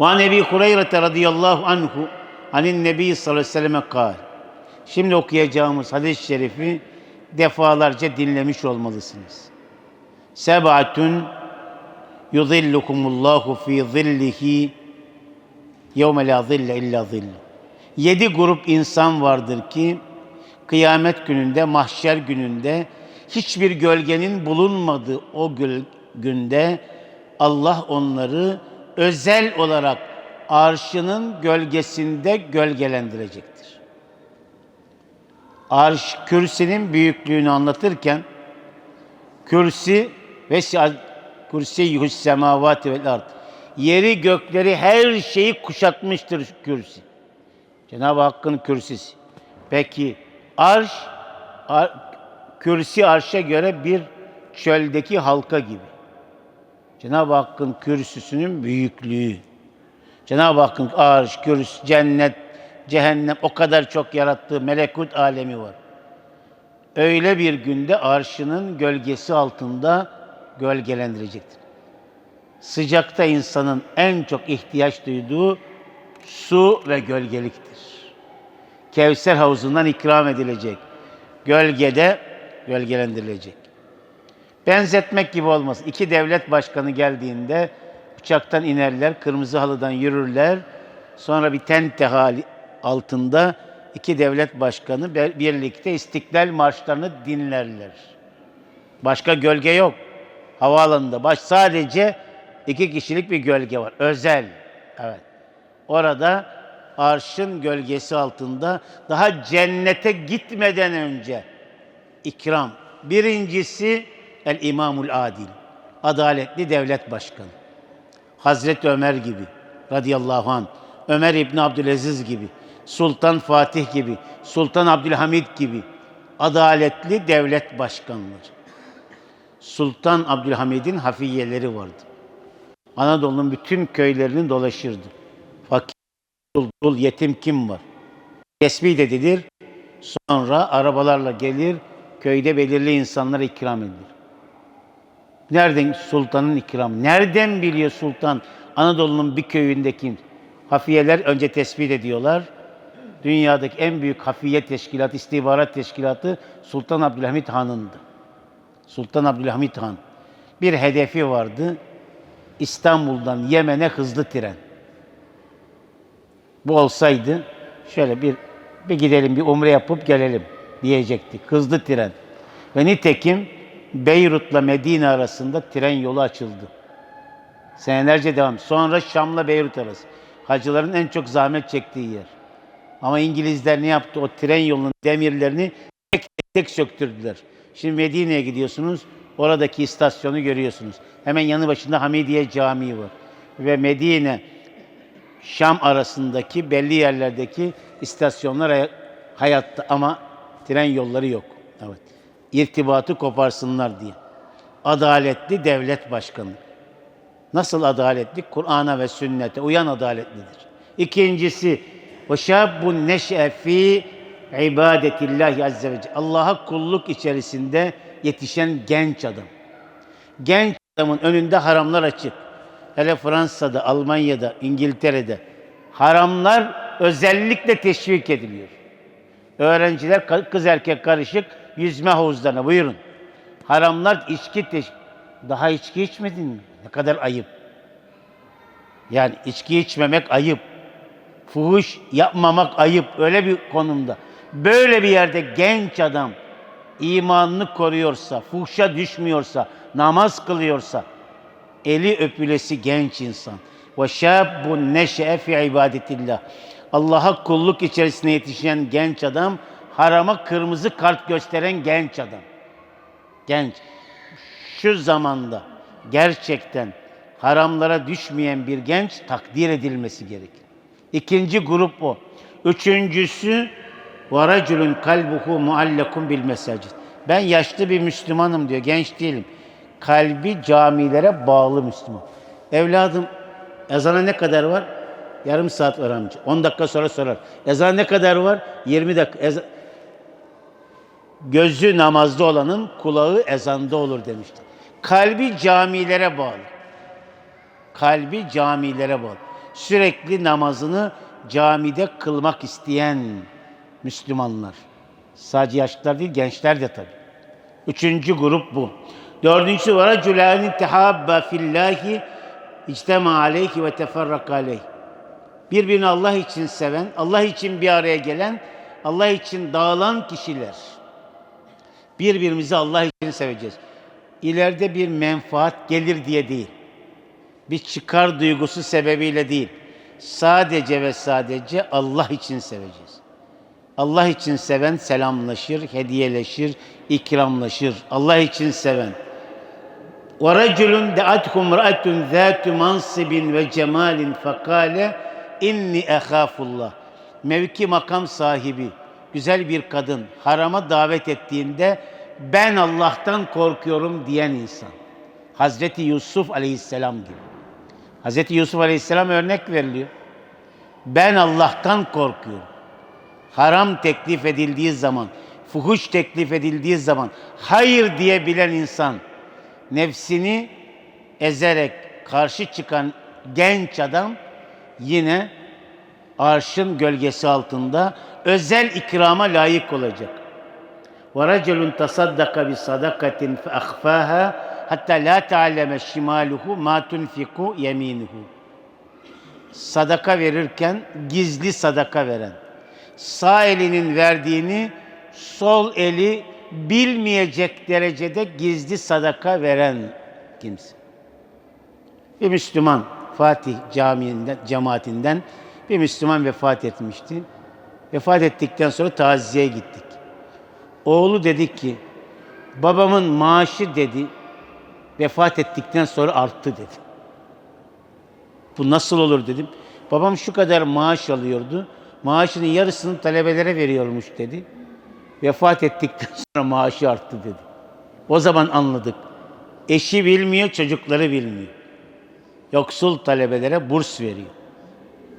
Ve Nebi Hureyre radıyallahu anhu anin Nebi sallallahu aleyhi ve selleme kal. Şimdi okuyacağımız hadis-i şerifi defalarca dinlemiş olmalısınız. Sebatun yuzillukumullahu fi zillihi yevme la zille illa zillu. Yedi grup insan vardır ki kıyamet gününde, mahşer gününde hiçbir gölgenin bulunmadığı o günde Allah onları özel olarak arşının gölgesinde gölgelendirecektir. Arş kürsinin büyüklüğünü anlatırken kürsi ve kürsi semavati vel ard. Yeri gökleri her şeyi kuşatmıştır kürsi. Cenab-ı Hakk'ın kürsisi. Peki arş ar, kürsi arşa göre bir çöldeki halka gibi. Cenab-ı Hakk'ın kürsüsünün büyüklüğü. Cenab-ı Hakk'ın arş, kürs, cennet, cehennem o kadar çok yarattığı melekut alemi var. Öyle bir günde arşının gölgesi altında gölgelendirecektir. Sıcakta insanın en çok ihtiyaç duyduğu su ve gölgeliktir. Kevser havuzundan ikram edilecek. Gölgede gölgelendirilecek. Benzetmek gibi olmaz. İki devlet başkanı geldiğinde uçaktan inerler, kırmızı halıdan yürürler. Sonra bir tente hali altında iki devlet başkanı birlikte istiklal marşlarını dinlerler. Başka gölge yok. Havaalanında baş sadece iki kişilik bir gölge var. Özel. Evet. Orada arşın gölgesi altında daha cennete gitmeden önce ikram. Birincisi el imamul adil. Adaletli devlet başkanı. Hazreti Ömer gibi radıyallahu anh, Ömer İbni Abdülaziz gibi, Sultan Fatih gibi, Sultan Abdülhamid gibi adaletli devlet başkanları. Sultan Abdülhamid'in hafiyeleri vardı. Anadolu'nun bütün köylerini dolaşırdı. Fakir, dul, dul, yetim kim var? Tesbih edilir. Sonra arabalarla gelir, köyde belirli insanlara ikram edilir. Nereden sultanın ikramı? Nereden biliyor sultan Anadolu'nun bir köyündeki hafiyeler önce tespit ediyorlar. Dünyadaki en büyük hafiye teşkilatı, istihbarat teşkilatı Sultan Abdülhamit Han'ındı. Sultan Abdülhamit Han. Bir hedefi vardı. İstanbul'dan Yemen'e hızlı tren. Bu olsaydı şöyle bir bir gidelim bir umre yapıp gelelim diyecektik. Hızlı tren. Ve nitekim Beyrut'la Medine arasında tren yolu açıldı. Senelerce devam. Sonra Şam'la Beyrut arası. Hacıların en çok zahmet çektiği yer. Ama İngilizler ne yaptı? O tren yolunun demirlerini tek tek, söktürdüler. Şimdi Medine'ye gidiyorsunuz. Oradaki istasyonu görüyorsunuz. Hemen yanı başında Hamidiye Camii var. Ve Medine Şam arasındaki belli yerlerdeki istasyonlar hay- hayatta ama tren yolları yok. Evet. İrtibatı koparsınlar diye. Adaletli devlet başkanı. Nasıl adaletli? Kur'an'a ve sünnete uyan adaletlidir. İkincisi, ve şabun neşe fi ibadetillahi azze ve celle. Allah'a kulluk içerisinde yetişen genç adam. Genç adamın önünde haramlar açık. Hele Fransa'da, Almanya'da, İngiltere'de haramlar özellikle teşvik ediliyor. Öğrenciler kız erkek karışık yüzme havuzlarına buyurun. Haramlar içki teş daha içki içmedin mi? Ne kadar ayıp. Yani içki içmemek ayıp. Fuhuş yapmamak ayıp. Öyle bir konumda. Böyle bir yerde genç adam imanını koruyorsa, fuhşa düşmüyorsa, namaz kılıyorsa, eli öpülesi genç insan. Ve şabun neşe'e fi ibadetillah. Allah'a kulluk içerisinde yetişen genç adam, harama kırmızı kart gösteren genç adam. Genç. Şu zamanda gerçekten haramlara düşmeyen bir genç takdir edilmesi gerekir. İkinci grup o. Üçüncüsü وَرَجُلٌ kalbuhu muallakun bil mesacid. Ben yaşlı bir Müslümanım diyor, genç değilim. Kalbi camilere bağlı Müslüman. Evladım ezana ne kadar var? Yarım saat var amca. 10 dakika sonra sorar. Ezana ne kadar var? 20 dakika. Eza- Gözü namazda olanın kulağı ezanda olur demişti. Kalbi camilere bağlı. Kalbi camilere bağlı. Sürekli namazını camide kılmak isteyen Müslümanlar. Sadece yaşlılar değil, gençler de tabii. Üçüncü grup bu. Dördüncüsü var. Cülânin tehabba fillâhi içtema aleyhi ve teferrak aleyh. Birbirini Allah için seven, Allah için bir araya gelen, Allah için dağılan kişiler. Birbirimizi Allah için seveceğiz. İleride bir menfaat gelir diye değil. Bir çıkar duygusu sebebiyle değil. Sadece ve sadece Allah için seveceğiz. Allah için seven selamlaşır, hediyeleşir, ikramlaşır. Allah için seven. وَرَجُلٌ دَعَتْهُمْ رَأَةٌ ذَاتُ مَنْصِبٍ وَجَمَالٍ فَقَالَ inni ehafullah. Mevki makam sahibi, güzel bir kadın harama davet ettiğinde ben Allah'tan korkuyorum diyen insan. Hazreti Yusuf Aleyhisselam gibi. Hazreti Yusuf Aleyhisselam örnek veriliyor. Ben Allah'tan korkuyorum. Haram teklif edildiği zaman, fuhuş teklif edildiği zaman hayır diyebilen insan nefsini ezerek karşı çıkan genç adam yine arşın gölgesi altında özel ikrama layık olacak. وَرَجُلٌ تَصَدَّقَ بِصَدَقَةٍ فَأَخْفَاهَا hatta la ta'leme şimaluhu ma tunfiku yeminuhu. Sadaka verirken gizli sadaka veren. Sağ elinin verdiğini sol eli bilmeyecek derecede gizli sadaka veren kimse. Bir Müslüman Fatih Camii'nden, cemaatinden bir Müslüman vefat etmişti. Vefat ettikten sonra taziyeye gittik. Oğlu dedi ki, babamın maaşı dedi, vefat ettikten sonra arttı dedi. Bu nasıl olur dedim. Babam şu kadar maaş alıyordu. Maaşının yarısını talebelere veriyormuş dedi. Vefat ettikten sonra maaşı arttı dedi. O zaman anladık. Eşi bilmiyor, çocukları bilmiyor. Yoksul talebelere burs veriyor.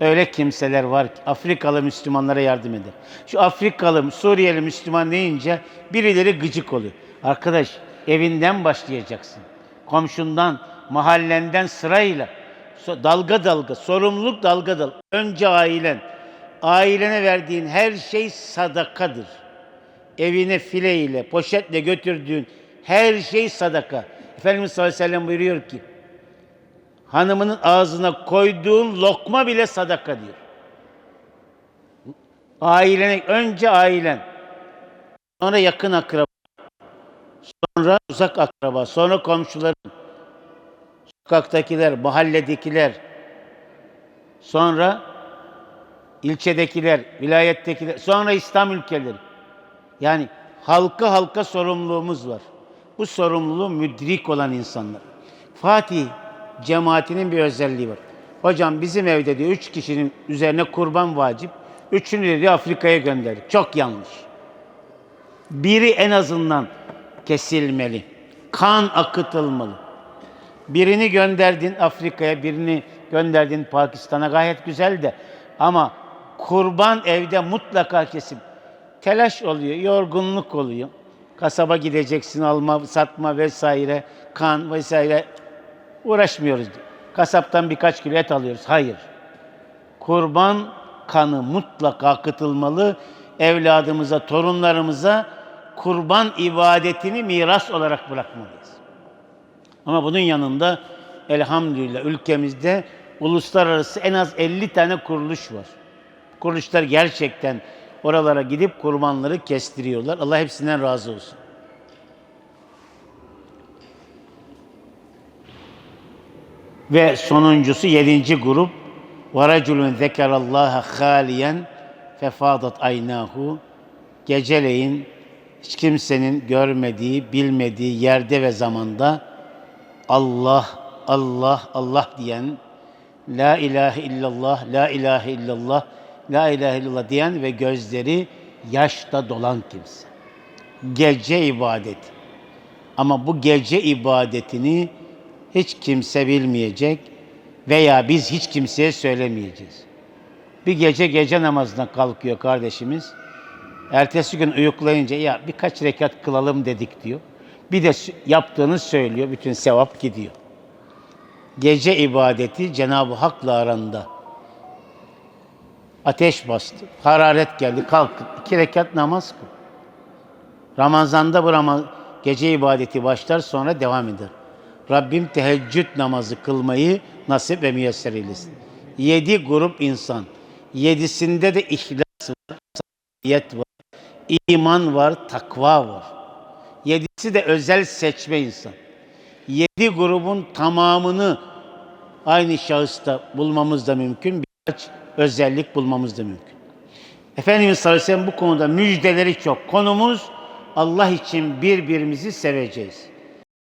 Öyle kimseler var ki Afrikalı Müslümanlara yardım eder. Şu Afrikalı, Suriyeli Müslüman deyince birileri gıcık oluyor. Arkadaş evinden başlayacaksın. Komşundan, mahallenden sırayla dalga dalga, sorumluluk dalga dalga. Önce ailen. Ailene verdiğin her şey sadakadır. Evine fileyle, poşetle götürdüğün her şey sadaka. Efendimiz sallallahu aleyhi ve sellem buyuruyor ki, hanımının ağzına koyduğun lokma bile sadaka diyor. Ailene, önce ailen, sonra yakın akraba, sonra uzak akraba, sonra komşuların, sokaktakiler, mahalledekiler, sonra ilçedekiler, vilayettekiler, sonra İslam ülkeleri. Yani halka halka sorumluluğumuz var. Bu sorumluluğu müdrik olan insanlar. Fatih cemaatinin bir özelliği var. Hocam bizim evde diyor üç kişinin üzerine kurban vacip. Üçünü de diyor Afrika'ya gönderdik. Çok yanlış. Biri en azından kesilmeli. Kan akıtılmalı. Birini gönderdin Afrika'ya, birini gönderdin Pakistan'a gayet güzel de ama kurban evde mutlaka kesim. Telaş oluyor, yorgunluk oluyor. Kasaba gideceksin, alma, satma vesaire, kan vesaire uğraşmıyoruz. Kasaptan birkaç kilo et alıyoruz. Hayır. Kurban kanı mutlaka akıtılmalı. Evladımıza, torunlarımıza kurban ibadetini miras olarak bırakmalıyız. Ama bunun yanında elhamdülillah ülkemizde uluslararası en az 50 tane kuruluş var. Kuruluşlar gerçekten oralara gidip kurbanları kestiriyorlar. Allah hepsinden razı olsun. Ve sonuncusu yedinci grup وَرَجُلٌ ذَكَرَ اللّٰهَ خَالِيًا فَفَاضَتْ aynahu Geceleyin hiç kimsenin görmediği, bilmediği yerde ve zamanda Allah, Allah, Allah diyen, La ilahe illallah, La ilahe illallah, La ilahe illallah diyen ve gözleri yaşta dolan kimse. Gece ibadeti. Ama bu gece ibadetini hiç kimse bilmeyecek veya biz hiç kimseye söylemeyeceğiz. Bir gece gece namazına kalkıyor kardeşimiz. Ertesi gün uyuklayınca ya birkaç rekat kılalım dedik diyor. Bir de yaptığını söylüyor. Bütün sevap gidiyor. Gece ibadeti Cenab-ı Hak'la aranda Ateş bastı. Hararet geldi. Kalk. iki rekat namaz kıl. Ramazanda bu Ramaz gece ibadeti başlar sonra devam eder. Rabbim teheccüd namazı kılmayı nasip ve müyesser eylesin. Yedi grup insan. Yedisinde de ihlas var, samimiyet var, iman var, takva var. Yedisi de özel seçme insan. Yedi grubun tamamını aynı şahısta bulmamız da mümkün. Birkaç özellik bulmamız da mümkün. Efendimiz sallallahu aleyhi ve sellem bu konuda müjdeleri çok. Konumuz Allah için birbirimizi seveceğiz.